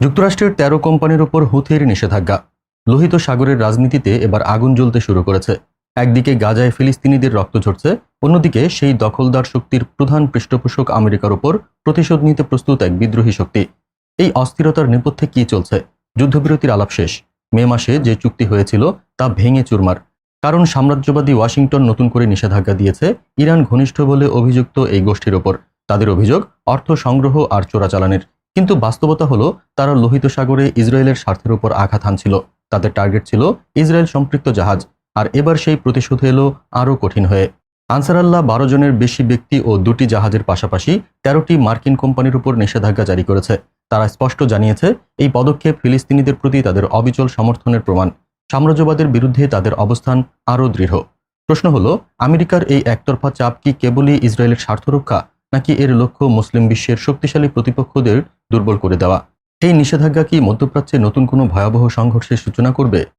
যুক্তরাষ্ট্রের তেরো কোম্পানির উপর হুথির নিষেধাজ্ঞা। লোহিত সাগরের রাজনীতিতে এবার আগুন জ্বলতে শুরু করেছে। একদিকে গাজায় ফিলিস্তিনিদের রক্ত ঝরছে, অন্যদিকে সেই দখলদার শক্তির প্রধান পৃষ্ঠপোষক আমেরিকার উপর প্রতিশোধ নিতে প্রস্তুত এক বিদ্রোহী শক্তি। এই অস্থিরতার নেপথ্যে কি চলছে? যুদ্ধবিরতির আলাপ শেষ। মে মাসে যে চুক্তি হয়েছিল, তা ভেঙে চুরমার। কারণ সাম্রাজ্যবাদী ওয়াশিংটন নতুন করে নিষেধাজ্ঞা দিয়েছে, ইরান ঘনিষ্ঠ বলে অভিযুক্ত এই গোষ্ঠীর ওপর তাদের অভিযোগ, অর্থ সংগ্রহ আর চোরাচালানের। কিন্তু বাস্তবতা হলো, তারা লোহিত সাগরে ইসরায়েলের স্বার্থের উপর আঘাত হানছিল। তাদের টার্গেট ছিল ইসরায়েল সম্পৃক্ত জাহাজ। আর এবার সেই প্রতিশোধ এলো আরও কঠিন হয়ে। আনসারাল্লাহ বারো জনের বেশি ব্যক্তি ও দুটি জাহাজের পাশাপাশি তেরোটি মার্কিন কোম্পানির উপর নিষেধাজ্ঞা জারি করেছে। তারা স্পষ্ট জানিয়েছে, এই পদক্ষেপ ফিলিস্তিনিদের প্রতি তাদের অবিচল সমর্থনের প্রমাণ। সাম্রাজ্যবাদের বিরুদ্ধে তাদের অবস্থান আরও দৃঢ়। প্রশ্ন হলো, আমেরিকার এই একতরফা চাপ কি কেবলই ইসরায়েলের স্বার্থ রক্ষা? নাকি এর লক্ষ্য মুসলিম বিশ্বের শক্তিশালী প্রতিপক্ষদের দুর্বল করে দেওয়া? এই নিষেধাজ্ঞা কি মধ্যপ্রাচ্যে নতুন কোনো ভয়াবহ সংঘর্ষের সূচনা করবে?